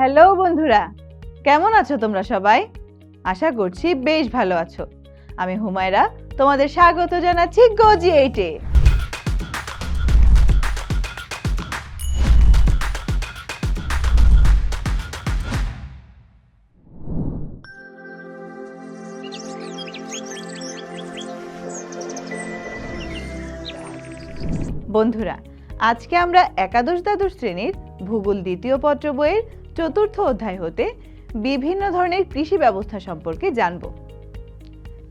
Hello বন্ধুরা, কেমন আছো তোমরা সবাই? আশা করছি বেশ ভালো আছো। আমি হুমায়রা, তোমাদের স্বাগত জানাচ্ছি গজি এইটে বন্ধুরা, আজকে আমরা একাদশ দ্বাদশ শ্রেণির ভূগোল দ্বিতীয় পত্র বইয়ের চতুর্থ অধ্যায় হতে বিভিন্ন ধরনের কৃষি ব্যবস্থা সম্পর্কে জানব।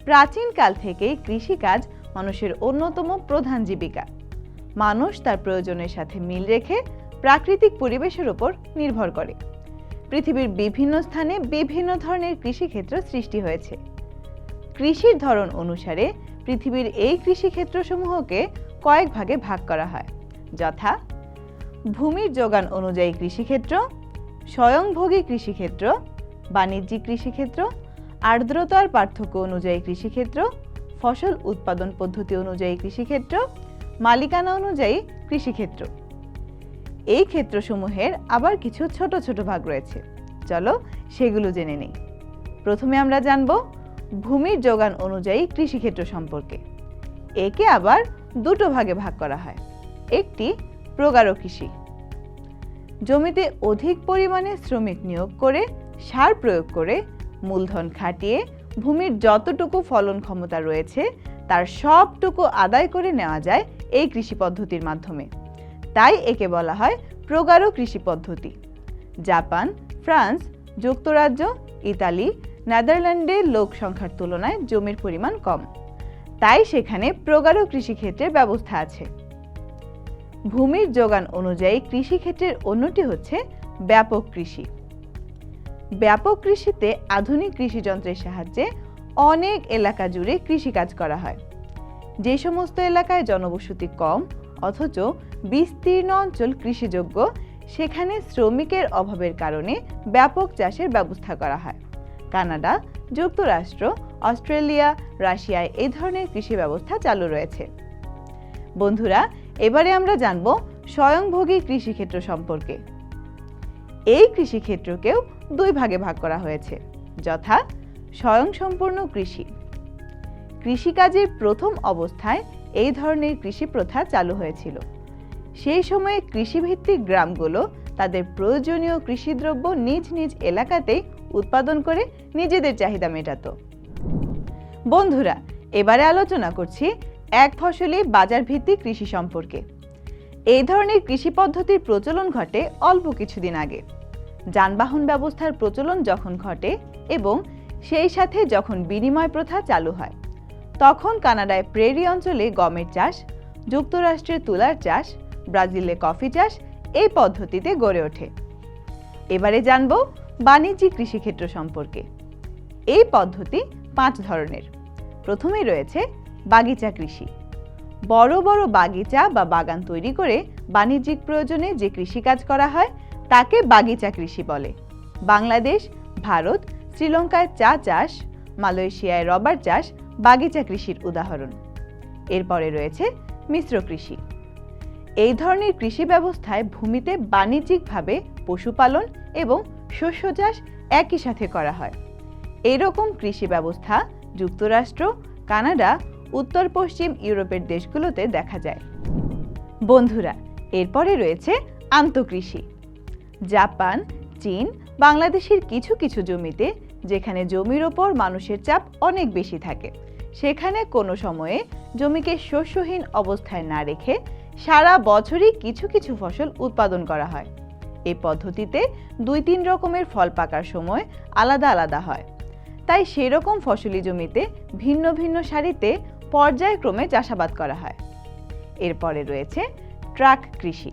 প্রাচীনকাল থেকেই কৃষিকাজ মানুষের অন্যতম প্রধান জীবিকা। মানুষ তার প্রয়োজনের সাথে মিল রেখে প্রাকৃতিক পরিবেশের উপর নির্ভর করে। পৃথিবীর বিভিন্ন স্থানে বিভিন্ন ধরনের কৃষিক্ষেত্র সৃষ্টি হয়েছে। কৃষির ধরন অনুসারে পৃথিবীর এই কৃষিক্ষেত্রসমূহকে কয়েক ভাগে ভাগ করা হয়, যথা ভূমির যোগান অনুযায়ী কৃষিক্ষেত্র স্বয়ংভোগী কৃষিক্ষেত্র, বাণিজ্যিক কৃষিক্ষেত্র, আর্দ্রতার পার্থক্য অনুযায়ী কৃষিক্ষেত্র, ফসল উৎপাদন পদ্ধতি অনুযায়ী কৃষিক্ষেত্র, মালিকানা অনুযায়ী কৃষিক্ষেত্র। এই ক্ষেত্রসমূহের আবার কিছু ছোট ছোট ভাগ রয়েছে। চলো সেগুলো জেনে নেই। প্রথমে আমরা জানব ভূমির যোগান অনুযায়ী কৃষিক্ষেত্র সম্পর্কে। একে আবার দুটো ভাগে ভাগ করা হয়। একটি প্রগাঢ় কৃষি জমিতে অধিক পরিমাণে শ্রমিক নিয়োগ করে, সার প্রয়োগ করে, মূলধন খাটিয়ে, ভূমির যতটুকু ফলন ক্ষমতা রয়েছে, তার সবটুকু আদায় করে নেওয়া যায় এই কৃষি পদ্ধতির মাধ্যমে। তাই একে বলা হয় প্রগাঢ় কৃষি পদ্ধতি। জাপান, ফ্রান্স, যুক্তরাজ্য, ইতালি নেদারল্যান্ডের লোক সংখ্যার তুলনায় জমির পরিমাণ কম। তাই সেখানে প্রগাঢ় কৃষিক্ষেত্রের ব্যবস্থা আছে। ভূমির যোগান অনুযায়ী কৃষিক্ষেত্রের অন্যটি হচ্ছে ব্যাপক কৃষি। ব্যাপক কৃষিতে আধুনিক কৃষিযন্ত্রের সাহায্যে অনেক এলাকা জুড়ে কৃষিকাজ করা হয়। যে সমস্ত এলাকায় জনবসতি কম, অথচ বিস্তীর্ণ অঞ্চল কৃষিযোগ্য, সেখানে শ্রমিকের অভাবের কারণে ব্যাপক চাষের ব্যবস্থা করা হয়। কানাডা, যুক্তরাষ্ট্র, অস্ট্রেলিয়া, রাশিয়ায় এই ধরনের কৃষি ব্যবস্থা চালু রয়েছে। বন্ধুরা এবারে আমরা জানব স্বয়ংভোগী কৃষিক্ষেত্র সম্পর্কে। এই কৃষিক্ষেত্রকেও দুই ভাগে ভাগ করা হয়েছে, যথা স্বয়ংসম্পূর্ণ কৃষি। কৃষিকাজের প্রথম অবস্থায় এই ধরনের কৃষি প্রথা চালু হয়েছিল। সেই সময়ে কৃষিভিত্তিক গ্রামগুলো তাদের প্রয়োজনীয় কৃষিদ্রব্য নিজ নিজ এলাকাতেই উৎপাদন করে নিজেদের চাহিদা মেটাত। বন্ধুরা, এবারে আলোচনা করছি এক ফসলি বাজার ভিত্তিক কৃষি সম্পর্কে। এই ধরনের কৃষি পদ্ধতির প্রচলন ঘটে অল্প কিছুদিন আগে। যানবাহন ব্যবস্থার প্রচলন যখন ঘটে এবং সেই সাথে যখন বিনিময় প্রথা চালু হয়, তখন কানাডায় প্রেরি অঞ্চলে গমের চাষ, যুক্তরাষ্ট্রে তুলার চাষ, ব্রাজিলে কফি চাষ এই পদ্ধতিতে গড়ে ওঠে। এবারে জানব বাণিজ্যিক কৃষিক্ষেত্র সম্পর্কে। এই পদ্ধতি পাঁচ ধরনের। প্রথমেই রয়েছে বাগিচা কৃষি। বড় বড় বাগিচা বা বাগান তৈরি করে বাণিজ্যিক প্রয়োজনে যে কৃষিকাজ করা হয়, তাকে বাগিচা কৃষি বলে। বাংলাদেশ, ভারত, শ্রীলঙ্কায় চা চাষ, মালয়েশিয়ায় রবার চাষ বাগিচা কৃষির উদাহরণ। এরপরে রয়েছে মিশ্র কৃষি। এই ধরনের কৃষি ব্যবস্থায় ভূমিতে বাণিজ্যিকভাবে পশুপালন এবং শস্য চাষ একই সাথে করা হয়। এরকম কৃষি ব্যবস্থা যুক্তরাষ্ট্র, কানাডা উত্তর পশ্চিম ইউরোপের দেশগুলোতে দেখা যায়। বন্ধুরা, এরপরে রয়েছে আন্তঃকৃষি। জাপান, চীন, বাংলাদেশের কিছু কিছু জমিতে যেখানে জমির ওপর মানুষের চাপ অনেক বেশি থাকে, সেখানে কোনো সময়ে জমিকে শস্যহীন অবস্থায় না রেখে সারা বছরই কিছু কিছু ফসল উৎপাদন করা হয়। এই পদ্ধতিতে দুই তিন রকমের ফল পাকার সময় আলাদা আলাদা হয়। তাই সেরকম ফসলি জমিতে ভিন্ন ভিন্ন সারিতে পর্যায়ক্রমে চাষাবাদ করা হয়। এরপরে রয়েছে ট্রাক কৃষি।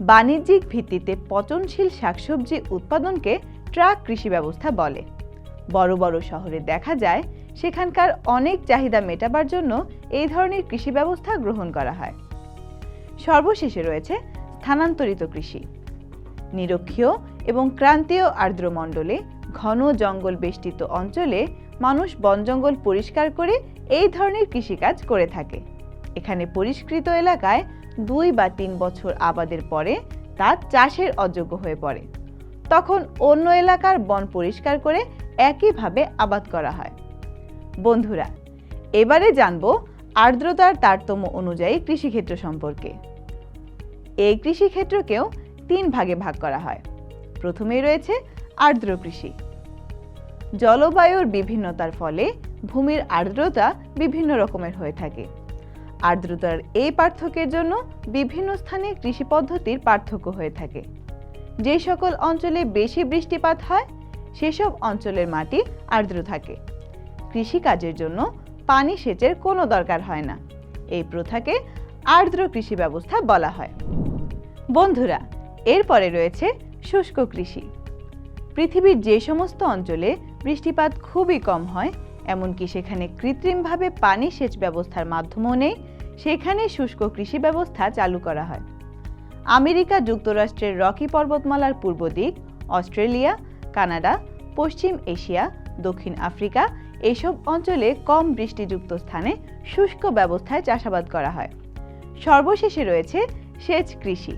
বাণিজ্যিক ভিত্তিতে পচনশীল শাকসবজি উৎপাদনকে ট্রাক কৃষি ব্যবস্থা বলে। বড় বড় শহরে দেখা যায়, সেখানকার অনেক চাহিদা মেটাবার জন্য এই ধরনের কৃষি ব্যবস্থা গ্রহণ করা হয়। সর্বশেষে রয়েছে স্থানান্তরিত কৃষি। নিরক্ষীয় এবং ক্রান্তীয় আর্দ্রমণ্ডলে ঘন জঙ্গল বেষ্টিত অঞ্চলে মানুষ বন জঙ্গল পরিষ্কার করে এই ধরনের কৃষিকাজ করে থাকে। এখানে পরিষ্কৃত এলাকায় দুই বা তিন বছর আবাদের পরে তা চাষের অযোগ্য হয়ে পড়ে। তখন অন্য এলাকার বন পরিষ্কার করে একইভাবে আবাদ করা হয়। বন্ধুরা, এবারে জানব আর্দ্রতার তারতম্য অনুযায়ী কৃষিক্ষেত্র সম্পর্কে। এই কৃষিক্ষেত্রকেও তিন ভাগে ভাগ করা হয়। প্রথমেই রয়েছে আর্দ্র কৃষি। জলবায়ুর বিভিন্নতার ফলে ভূমির আর্দ্রতা বিভিন্ন রকমের হয়ে থাকে। আর্দ্রতার এই পার্থক্যের জন্য বিভিন্ন স্থানে কৃষি পদ্ধতির পার্থক্য হয়ে থাকে। যে সকল অঞ্চলে বেশি বৃষ্টিপাত হয়, সেসব অঞ্চলের মাটি আর্দ্র থাকে। কৃষিকাজের জন্য পানি সেচের কোনো দরকার হয় না। এই প্রথাকে আর্দ্র কৃষি ব্যবস্থা বলা হয়। বন্ধুরা, এরপরে রয়েছে শুষ্ক কৃষি। পৃথিবীর যে সমস্ত অঞ্চলে বৃষ্টিপাত খুবই কম হয়, এমনকি সেখানে কৃত্রিমভাবে পানি সেচ ব্যবস্থার মাধ্যমও নেই সেখানে শুষ্ক কৃষি ব্যবস্থা চালু করা হয়। আমেরিকা যুক্তরাষ্ট্রের রকি পর্বতমালার পূর্ব দিক, অস্ট্রেলিয়া, কানাডা, পশ্চিম এশিয়া, দক্ষিণ আফ্রিকা এসব অঞ্চলে কম বৃষ্টিযুক্ত স্থানে শুষ্ক ব্যবস্থায় চাষাবাদ করা হয়। সর্বশেষে রয়েছে সেচ কৃষি।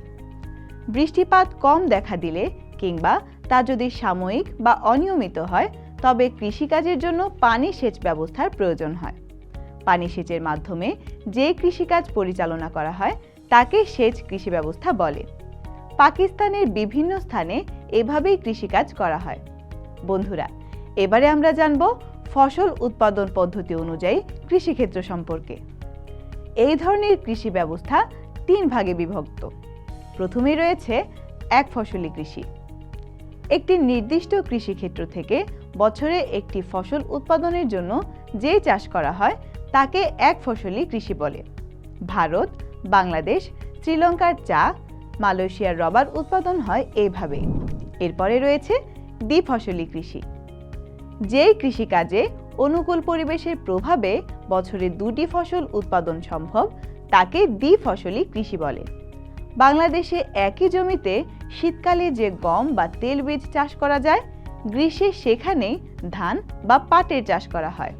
বৃষ্টিপাত কম দেখা দিলে কিংবা তা যদি সাময়িক বা অনিয়মিত হয় তবে কৃষিকাজের জন্য পানি সেচ ব্যবস্থার প্রয়োজন হয়। পানি সেচের মাধ্যমে যে কৃষিকাজ পরিচালনা করা হয়, তাকে সেচ কৃষি ব্যবস্থা বলে। পাকিস্তানের বিভিন্ন স্থানে এভাবেই কৃষিকাজ করা হয়। বন্ধুরা, এবারে আমরা জানব ফসল উৎপাদন পদ্ধতি অনুযায়ী কৃষিক্ষেত্র সম্পর্কে। এই ধরনের কৃষি ব্যবস্থা তিন ভাগে বিভক্ত। প্রথমেই রয়েছে এক ফসলি কৃষি। একটি নির্দিষ্ট কৃষিক্ষেত্র থেকে বছরে একটি ফসল উৎপাদনের জন্য যে চাষ করা হয়, তাকে এক ফসলি কৃষি বলে। ভারত, বাংলাদেশ, শ্রীলঙ্কার চা, মালয়েশিয়ার রবার উৎপাদন হয় এইভাবে এরপরে রয়েছে দ্বিফসলি কৃষি। যেই কৃষিকাজে অনুকূল পরিবেশের প্রভাবে বছরে দুটি ফসল উৎপাদন সম্ভব, তাকে দ্বিফসলি কৃষি বলে। বাংলাদেশে একই জমিতে শীতকালে যে গম বা তেল বীজ চাষ করা যায় গ্রীষ্মে সেখানেই ধান বা পাটের চাষ করা হয়।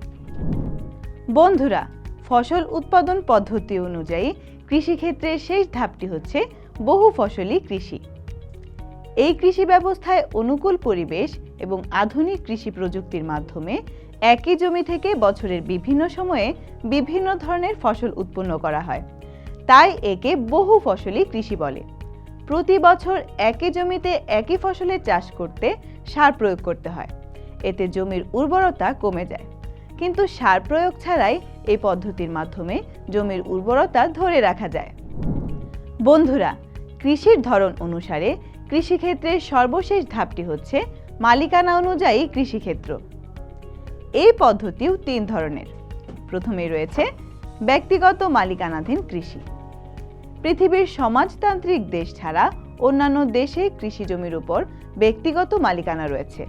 বন্ধুরা, ফসল উৎপাদন পদ্ধতি অনুযায়ী কৃষিক্ষেত্রের শেষ ধাপটি হচ্ছে বহু ফসলি কৃষি। এই কৃষি ব্যবস্থায় অনুকূল পরিবেশ এবং আধুনিক কৃষি প্রযুক্তির মাধ্যমে একই জমি থেকে বছরের বিভিন্ন সময়ে বিভিন্ন ধরনের ফসল উৎপন্ন করা হয়। তাই একে বহু ফসলি কৃষি বলে। প্রতি বছর একই জমিতে একই ফসলের চাষ করতে সার প্রয়োগ করতে হয়। এতে জমির উর্বরতা কমে যায়। কিন্তু সার প্রয়োগ ছাড়াই এই পদ্ধতির মাধ্যমে জমির উর্বরতা ধরে রাখা যায়। বন্ধুরা, কৃষির ধরন অনুসারে কৃষিক্ষেত্রের সর্বশেষ ধাপটি হচ্ছে মালিকানা অনুযায়ী কৃষিক্ষেত্র। এই পদ্ধতিও তিন ধরনের। প্রথমে রয়েছে ব্যক্তিগত মালিকানাধীন কৃষি। পৃথিবীর সমাজতান্ত্রিক দেশ ছাড়া অন্যান্য দেশে কৃষি জমির উপর ব্যক্তিগত মালিকানা রয়েছে।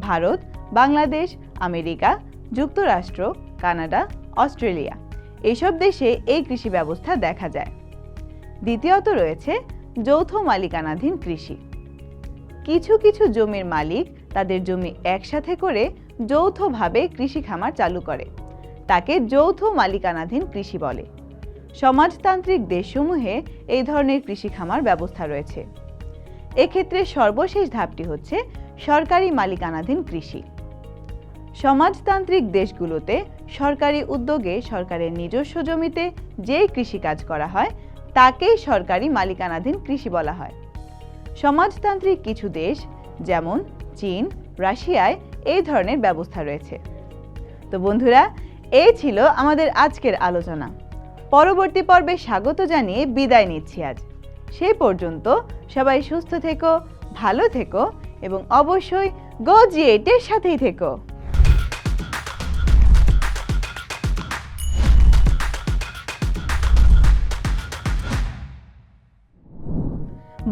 ভারত, বাংলাদেশ, আমেরিকা, যুক্তরাষ্ট্র, কানাডা, অস্ট্রেলিয়া। এসব দেশে এই কৃষি ব্যবস্থা দেখা যায়। দ্বিতীয়ত রয়েছে যৌথ মালিকানাধীন কৃষি। কিছু কিছু জমির মালিক তাদের জমি একসাথে করে যৌথভাবে কৃষি খামার চালু করে। তাকে যৌথ মালিকানাধীন কৃষি বলে। সমাজতান্ত্রিক দেশসমূহে এই ধরনের কৃষি খামার ব্যবস্থা রয়েছে। এক্ষেত্রে সর্বশেষ ধাপটি হচ্ছে সরকারি মালিকানাধীন কৃষি। সমাজতান্ত্রিক দেশগুলোতে সরকারি উদ্যোগে সরকারের নিজস্ব জমিতে যেই কৃষিকাজ করা হয়, তাকেই সরকারি মালিকানাধীন কৃষি বলা হয়। সমাজতান্ত্রিক কিছু দেশ, যেমন চীন, রাশিয়ায় এই ধরনের ব্যবস্থা রয়েছে। তো বন্ধুরা, এই ছিল আমাদের আজকের আলোচনা। পরবর্তী পর্বে স্বাগত জানিয়ে বিদায় নিচ্ছি আজ। সেই পর্যন্ত সবাই সুস্থ থেকো, ভালো থেকো এবং অবশ্যই গো জিএটের সাথেই থেকো।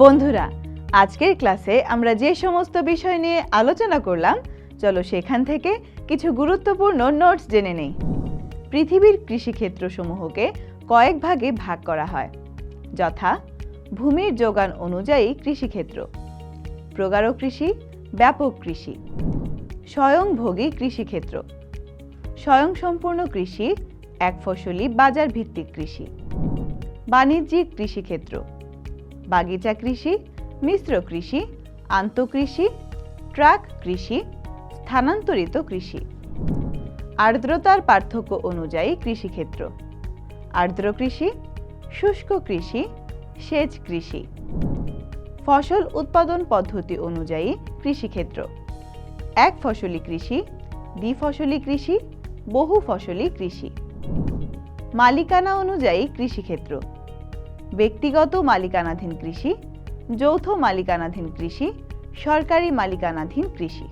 বন্ধুরা, আজকের ক্লাসে আমরা যে সমস্ত বিষয় নিয়ে আলোচনা করলাম, চলো সেখান থেকে কিছু গুরুত্বপূর্ণ নোটস জেনে নেই। পৃথিবীর কৃষিক্ষেত্র সমূহকে কয়েক ভাগে ভাগ করা হয়। যথা, ভূমির যোগান অনুযায়ী কৃষিক্ষেত্র। প্রগাঢ় কৃষি, ব্যাপক কৃষি। স্বয়ংভোগী কৃষিক্ষেত্র। স্বয়ংসম্পূর্ণ কৃষি, এক ফসলি বাজার ভিত্তিক কৃষি। বাণিজ্যিক কৃষিক্ষেত্র। বাগিচা কৃষি, মিশ্র কৃষি, আন্তঃকৃষি, ট্রাক কৃষি, স্থানান্তরিত কৃষি। আর্দ্রতার পার্থক্য অনুযায়ী কৃষিক্ষেত্র। আর্দ্র কৃষি, শুষ্ক কৃষি, সেচ কৃষি। ফসল উৎপাদন পদ্ধতি অনুযায়ী কৃষিক্ষেত্র। এক ফসলি কৃষি দ্বিফসলি কৃষি, বহু ফসলি কৃষি। মালিকানা অনুযায়ী কৃষিক্ষেত্র। ব্যক্তিগত মালিকানাধীন কৃষি, যৌথ মালিকানাধীন কৃষি, সরকারি মালিকানাধীন কৃষি।